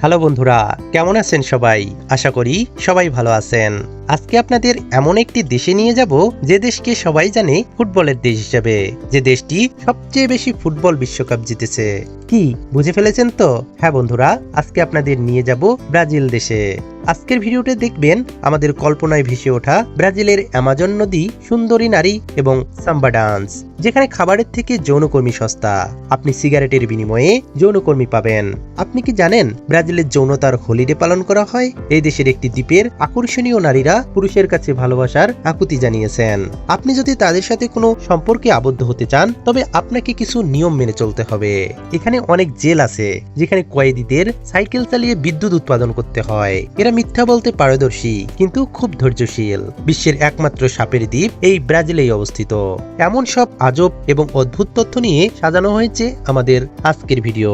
Hello বন্ধুরা কেমন আছেন সবাই? আশা করি সবাই ভালো আছেন। আজকে আপনাদের এমন একটি দেশে নিয়ে যাব যে দেশকে সবাই জানে ফুটবলের দেশ হিসেবে, যে দেশটি সবচেয়ে বেশি ফুটবল বিশ্বকাপ জিতেছে। কি, বুঝে ফেলেছেন তো? হ্যাঁ বন্ধুরা, আজকে আপনাদের নিয়ে যাব ব্রাজিল দেশে। আজকের ভিডিওতে দেখবেন আমাদের কল্পনায় ভেসে ওঠা ব্রাজিলের অ্যামাজন নদী, সুন্দরী নারী এবং সাম্বা ডান্স, যেখানে খাবারের থেকে যৌনকর্মী সস্তা। আপনি সিগারেটের বিনিময়ে যৌনকর্মী পাবেন। আপনি কি জানেন ব্রাজিলের যৌনতার হোলিডে পালন করা হয়? এই দেশের একটি দ্বীপের আকর্ষণীয় নারীরা পুরুষের কাছে ভালোবাসার আকুতি জানিয়েছেন। আপনি যদি তাদের সাথে কোনো সম্পর্কে আবদ্ধ হতে চান, তবে আপনাকে কিছু নিয়ম মেনে চলতে হবে। এখানে অনেক জেল আছে, যেখানে কয়েদিদের সাইকেল চালিয়ে বিদ্যুৎ উৎপাদন করতে হয়। এরা মিথ্যা বলতে পারদর্শী, কিন্তু খুব ধৈর্যশীল। বিশ্বের একমাত্র সাপের দ্বীপ এই ব্রাজিলেই অবস্থিত। এমন সব আজব এবং অদ্ভুত তথ্য নিয়ে সাজানো হয়েছে আমাদের আজকের ভিডিও।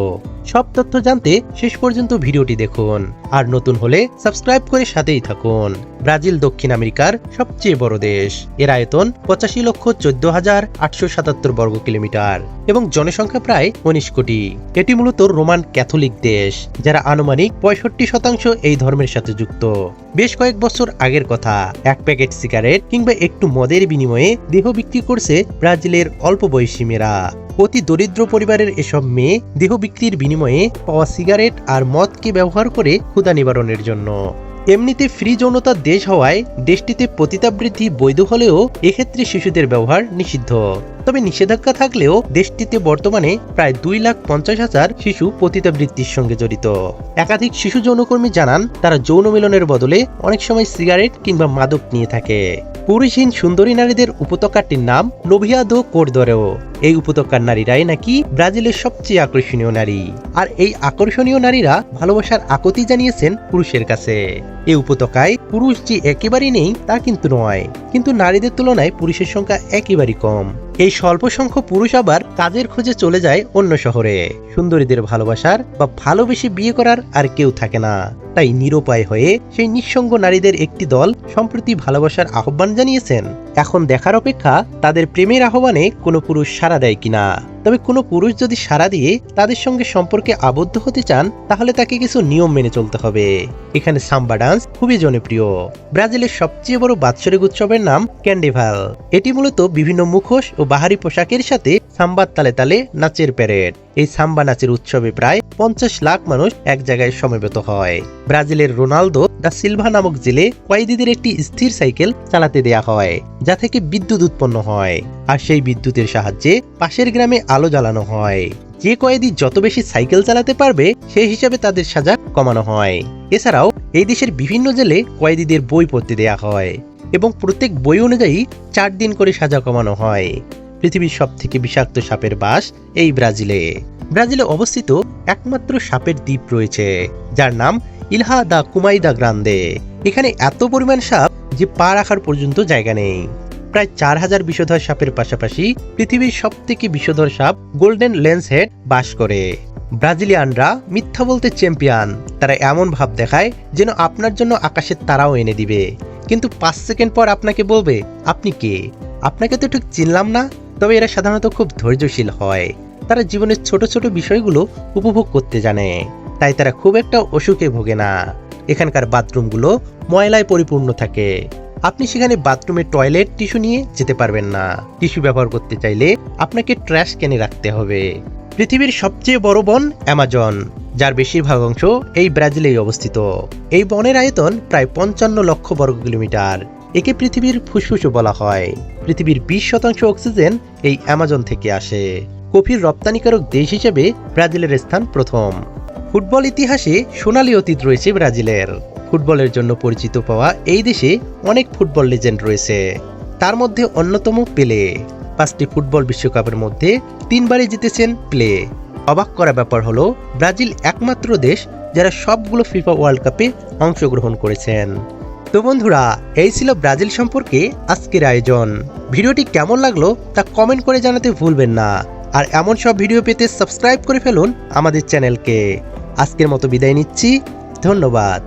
সব তথ্য জানতে শেষ পর্যন্ত ভিডিওটি দেখুন। আর নতুন হলে সাবস্ক্রাইব করে সাথেই থাকুন। ব্রাজিল দক্ষিণ আমেরিকার সবচেয়ে বড় দেশ। এর আয়তন পঁচাশি লক্ষ চোদ্দ হাজার আটশো সাতাত্তর বর্গ কিলোমিটার এবং জনসংখ্যা প্রায় উনিশ কোটি। এটি মূলত রোমান ক্যাথলিক দেশ, যারা আনুমানিক পঁয়ষট্টি শতাংশ এই ধর্মের সাথে যুক্ত। বেশ কয়েক বছর আগের কথা, এক প্যাকেট সিগারেট কিংবা একটু মদের বিনিময়ে দেহ বিক্রি করছে ব্রাজিলের অল্প বয়সী মেয়েরা। অতি দরিদ্র পরিবারের এসব মেয়ে দেহ বিক্রির বিনিময়ে পাওয়া সিগারেট আর মদকে ব্যবহার করে ক্ষুদা নিবারণের জন্য। এমনিতে ফ্রি যৌনতার দেশ হওয়ায় দেশটিতে পতিতাবৃত্তি বৈধ হলেও এক্ষেত্রে শিশুদের ব্যবহার নিষিদ্ধ। তবে নিষেধাজ্ঞা থাকলেও দেশটিতে বর্তমানে প্রায় দুই লাখ পঞ্চাশ হাজার শিশু পতিতাবৃত্তির সঙ্গে জড়িত। একাধিক শিশু যৌনকর্মী জানান, তারা যৌন মিলনের বদলে অনেক সময় সিগারেট কিংবা মাদক নিয়ে থাকে। পুরুষহীন সুন্দরী নারীদের উপত্যকাটির নাম নোভিয়া দো কোরদরেও। এই উপত্যকার নারীরাই নাকি ব্রাজিলের সবচেয়ে আকর্ষণীয় নারী। আর এই আকর্ষণীয় নারীরা ভালোবাসার আকতি জানিয়েছেন পুরুষের কাছে। এই উপত্যকায় পুরুষ যে একেবারেই নেই, তা কিন্তু নয়। কিন্তু নারীদের তুলনায় পুরুষের সংখ্যা একেবারেই কম। এই স্বল্প সংখ্যক পুরুষ আবার কাজের খোঁজে চলে যায় অন্য শহরে। সুন্দরীদের ভালোবাসার বা ভালোবেসে বিয়ে করার আর কেউ থাকে না। তাই নিরুপায় হয়ে সেই নিঃসঙ্গ নারীদের একটি দল সম্প্রতি ভালোবাসার আহ্বান জানিয়েছেন। এখন দেখার অপেক্ষা তাদের প্রেমের আহ্বানে কোনো পুরুষ সাড়া দেয় কিনা। তবে কোনো পুরুষ যদি সাড়া দিয়ে তাদের সঙ্গে সম্পর্কে আবদ্ধ হতে চান, তাহলে তাকে কিছু নিয়ম মেনে চলতে হবে। এখানে সাম্বা ডান্স খুবই জনপ্রিয়। ব্রাজিলের সবচেয়ে বড় বাৎসরিক উৎসবের নাম ক্যান্ডিভাল। এটি মূলত বিভিন্ন মুখোশ ও বাহারি পোশাকের সাথে সাম্বার তালে তালে নাচের প্যারেড। এই সাম্বা নাচের উৎসবে প্রায় পঞ্চাশ লাখ মানুষ এক জায়গায় সমবেত হয়। ব্রাজিলের রোনালদো দা সিলভা নামক জেলে কয়েদিদের একটি স্থির সাইকেল চালাতে দেয়া হয়, যা থেকে বিদ্যুৎ উৎপন্ন হয়। আর সেই বিদ্যুতের সাহায্যে পাশের গ্রামে আলো জ্বালানো হয়। যে কয়েদি যত বেশি সাইকেল চালাতে পারবে সেই হিসাবে তাদের সাজা কমানো হয়। এছাড়াও, এই দেশের বিভিন্ন জেলে কয়েদিদের বই পড়তে দেয়া হয় এবং প্রত্যেক বই অনুযায়ী চার দিন করে সাজা কমানো হয়। পৃথিবীর সব থেকে বিষাক্ত সাপের বাস এই ব্রাজিলে। ব্রাজিলে অবস্থিত একমাত্র সাপের দ্বীপ রয়েছে, যার নাম ইলহা দা কুমাইদা গ্রান্দে। এখানে এত পরিমাণ সাপ যে পা রাখার পর্যন্ত জায়গা নেই। প্রায় চার হাজার বিষধর সাপের পাশাপাশি পৃথিবীর সব থেকে বিষধর সাপ গোল্ডেন লেন্স হেড বাস করে। ব্রাজিলিয়ানরা মিথ্যা বলতে চ্যাম্পিয়ন, তারা এমন ভাব দেখায় যেন আপনার জন্য আকাশের তারাও এনে দিবে। কিন্তু পাঁচ সেকেন্ড পর আপনাকে বলবে, আপনি কে? আপনাকে তো ঠিক চিনলাম না তবে এরা সাধারণত খুব ধৈর্যশীল হয়। তারা জীবনের ছোট ছোট বিষয়গুলো উপভোগ করতে জানে। তাই তারা খুব একটা অসুখে ভোগে না। এখানকার বাথরুমগুলো ময়লায় পরিপূর্ণ থাকে। আপনি সেখানে বাথরুমে টয়লেট, টিস্যু নিয়ে যেতে পারবেন না। টিস্যু ব্যবহার করতে চাইলে আপনাকে ট্র্যাশ কেনে রাখতে হবে। পৃথিবীর সবচেয়ে বড় বন অ্যামাজন, যার বেশিরভাগ অংশ এই ব্রাজিলেই অবস্থিত। এই বনের আয়তন প্রায় পঞ্চান্ন লক্ষ বর্গ কিলোমিটার একে পৃথিবীর ফুসফুসও বলা হয়। পৃথিবীর বিশ শতাংশ অক্সিজেন এই অ্যামাজন থেকে আসে। কফির রপ্তানিকারক দেশ হিসেবে ব্রাজিলের স্থান প্রথম। ফুটবল ইতিহাসে সোনালী অতীত রয়েছে ব্রাজিলের। ফুটবলের জন্য পরিচিত পাওয়া এই দেশে অনেক ফুটবল লেজেন্ড রয়েছে। তার মধ্যে অন্যতম পেলে। পাঁচটি ফুটবল বিশ্বকাপের মধ্যে তিনবারই জিতেছেন প্লে। অবাক করা ব্যাপার হলো, ব্রাজিল একমাত্র দেশ যারা সবগুলো ফিফা ওয়ার্ল্ড কাপে অংশগ্রহণ করেছেন। তো বন্ধুরা, এই ছিল ব্রাজিল সম্পর্কে আজকের আয়োজন। ভিডিওটি কেমন লাগল তা কমেন্ট করে জানাতে ভুলবেন না। আর এমন সব ভিডিও পেতে সাবস্ক্রাইব করে ফেলুন আমাদের চ্যানেলকে। আজকের মতো বিদায় নিচ্ছি, ধন্যবাদ।